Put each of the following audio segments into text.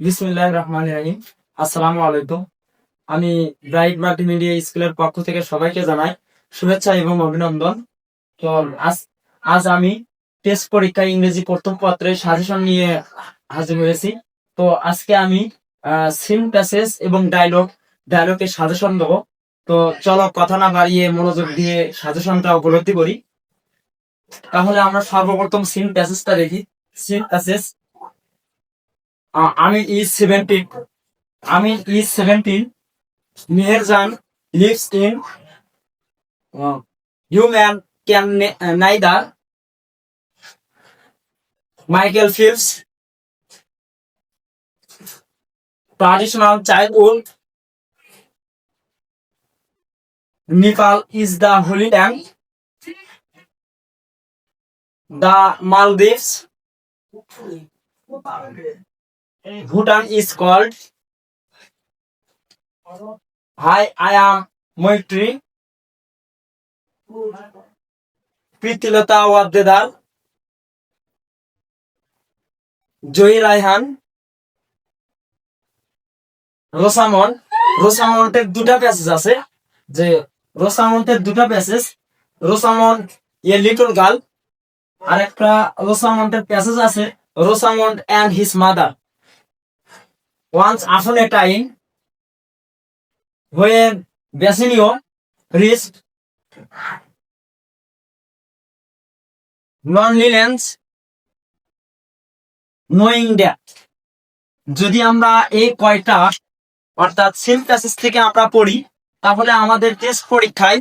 বিসমুল্লাহ রহমান রাহিম। আসসালামু আলাইকুম। আমি ব্রাইট মাল্টিমিডিয়া স্কুলের পক্ষ থেকে সবাইকে জানাই শুভেচ্ছা এবং অভিনন্দন। তো আজ আজ আমি টেস্ট পরীক্ষা ইংরেজি প্রথম পত্রের সাজেশন নিয়ে হাজির হয়েছি। তো আজকে আমি সিম প্যাসেজ এবং ডায়লগ ডায়লগের সাজেশন দেবো। তো চলো কথা না বাড়িয়ে মনোযোগ দিয়ে সাজেশনটা উপলব্ধি করি। তাহলে আমরা সর্বপ্রথম সিম প্যাসেজটা দেখি। Seen passage Amy is seventeen Amy is seventeen Meherjan in human can neither Michael Phelps traditional childhood Nepal is the holy land the Maldives Bhutan is called Hi, I am Moitri Pritilata Wabdedar Joy Raihan Rosamond. রোসামন্টের দুটা passage আছে। যে রোসামন্টের দুটা passage Rosamond a little girl আর একটা রোসামন্টের passage আছে Rosamond and his mother once upon a time when Basinio reached loneliness, knowing that যদি আমরা এই কয়টা, অর্থাৎ প্যাসেজ থেকে আমরা পড়ি, তাহলে আমাদের টেস্ট পরীক্ষায়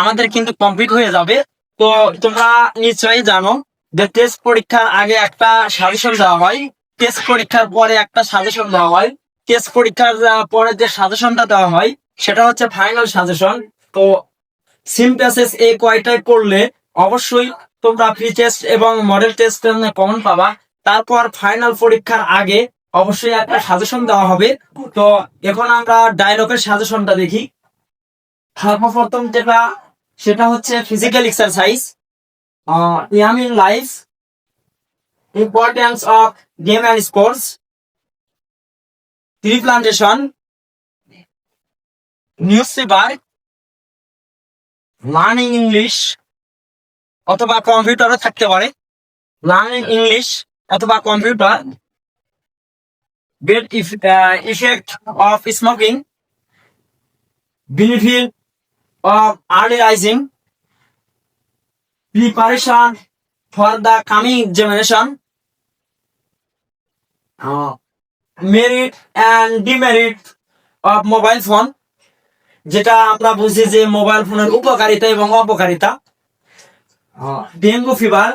আমাদের কিন্তু কমপ্লিট হয়ে যাবে। তো তোমরা নিশ্চয়ই জানো যে টেস্ট পরীক্ষার আগে একটা সাজেশন দেওয়া হয় টেস্ট পরীক্ষার পরে একটা সাজেশন দেওয়া হয়। টেস্ট পরীক্ষার পরে যে সাজেশনটা দেওয়া হয়, সেটা হচ্ছে ফাইনাল সাজেশন তো সিম প্যাসেজ এই কয়টায় পড়লে অবশ্যই তোমরা প্রি টেস্ট এবং মডেল টেস্ট কমন পাবা। তারপর ফাইনাল পরীক্ষার আগে অবশ্যই একটা সাজেশন দেওয়া হবে। তো এখন আমরা ডায়লগের সাজেশনটা দেখি। সর্বপ্রথম যেটা, সেটা হচ্ছে physical exercise ইয়ামিং life of game and sports tree plantation newspaper learning English অথবা কম্পিউটারও থাকতে পারে। লার্নিং ইংলিশ অথবা computer uh, effect of smoking, benefit of early rising, preparation for the coming generation uh, merit and demerit of mobile phone, যেটা আমরা বুঝি যে mobile ফোনের উপকারিতা এবং অপকারিতা dengue fever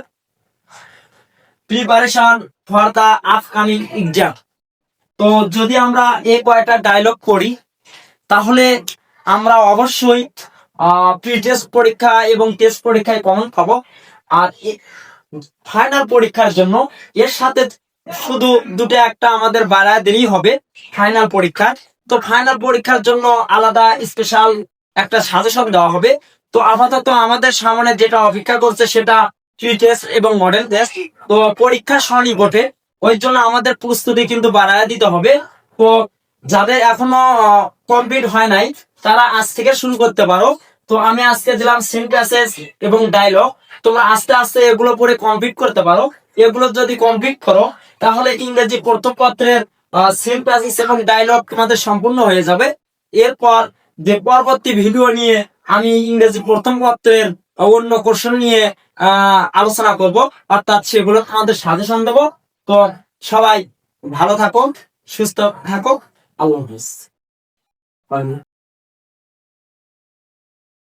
preparation for the upcoming exam তো যদি আমরা এই কয়টা ডায়লগ করি তাহলে আমরা অবশ্যই প্রি টেস্ট পরীক্ষা এবং টেস্ট পরীক্ষায় কমন পাবো। আর ফাইনাল পরীক্ষার জন্য এর সাথে শুধু দুটো একটা আমাদের বাড়ায় দিলেই হবে ফাইনাল পরীক্ষা। তো ফাইনাল পরীক্ষার জন্য আলাদা স্পেশাল একটা সাজেশন দেওয়া হবে। তো আপাতত আমাদের সামনে যেটা অপেক্ষা করছে সেটা টেস্ট এবং মডেল টেস্ট তো পরীক্ষা সনিকটে ওই জন্য আমাদের প্রস্তুতি কিন্তু বাড়ায় দিতে হবে। তো যাদের এখনও কমপ্লিট হয় নাই, তারা আজ থেকে শুরু করতে পারো। তো আমি আজকে দিলাম সিনপ্যাসেজ এবং ডায়লগ তোমরা আস্তে আস্তে এগুলো পরে কমপ্লিট করতে পারো। এগুলো যদি কমপ্লিট করো, তাহলে ইংরেজি প্রথম পত্রের এবং ডায়লগ তোমাদের সম্পূর্ণ হয়ে যাবে। এরপর যে পরবর্তী ভিডিও নিয়ে আমি ইংরেজি প্রথম পত্রের অন্য কোশ্চেন নিয়ে আলোচনা করব। অর্থাৎ সেগুলো তোমাদের সাজেশন দেবো। তো সবাই ভালো থাকো, সুস্থ থাকো। আল্লাহ হাফিজ।